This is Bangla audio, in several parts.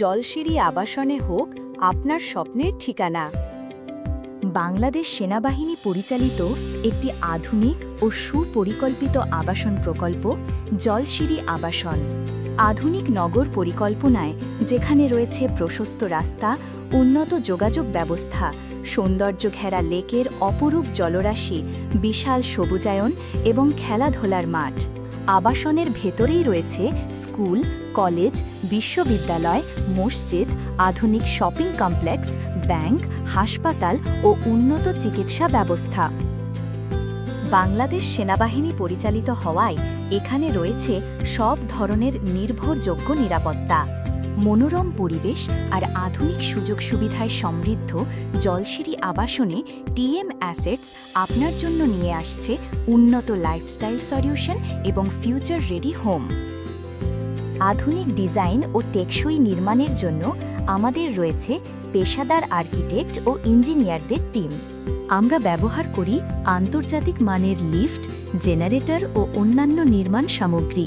জলসিঁড়ি আবাসনে হোক আপনার স্বপ্নের ঠিকানা। বাংলাদেশ সেনাবাহিনী পরিচালিত একটি আধুনিক ও সুপরিকল্পিত আবাসন প্রকল্প, জলসিঁড়ি আবাসন। আধুনিক নগর পরিকল্পনায় যেখানে রয়েছে প্রশস্ত রাস্তা, উন্নত যোগাযোগ ব্যবস্থা, সৌন্দর্য ঘেরা লেকের অপরূপ জলরাশি, বিশাল সবুজায়ন এবং খেলাধুলার মাঠ। আবাসনের ভেতরেই রয়েছে স্কুল, কলেজ, বিশ্ববিদ্যালয়, মসজিদ, আধুনিক শপিং কমপ্লেক্স, ব্যাংক, হাসপাতাল ও উন্নত চিকিৎসা ব্যবস্থা। বাংলাদেশ সেনাবাহিনী পরিচালিত হওয়ায় এখানে রয়েছে সব ধরনের নির্ভরযোগ্য নিরাপত্তা। মনোরম পরিবেশ আর আধুনিক সুযোগ সুবিধায় সমৃদ্ধ জলসিঁড়ি আবাসনে টিএম অ্যাসেটস আপনার জন্য নিয়ে আসছে উন্নত লাইফস্টাইল সলিউশন এবং ফিউচার রেডি হোম। আধুনিক ডিজাইন ও টেকসই নির্মাণের জন্য আমাদের রয়েছে পেশাদার আর্কিটেক্ট ও ইঞ্জিনিয়ারদের টিম। আমরা ব্যবহার করি আন্তর্জাতিক মানের লিফট, জেনারেটর ও অন্যান্য নির্মাণ সামগ্রী।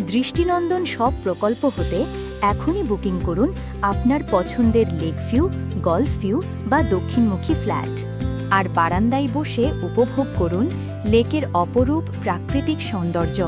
দৃষ্টিনন্দন সব প্রকল্প হতে এখনই বুকিং করুন আপনার পছন্দের লেক ভিউ, গল্ফ ভিউ বা দক্ষিণমুখী ফ্ল্যাট। আর বারান্দায় বসে উপভোগ করুন লেকের অপরূপ প্রাকৃতিক সৌন্দর্য।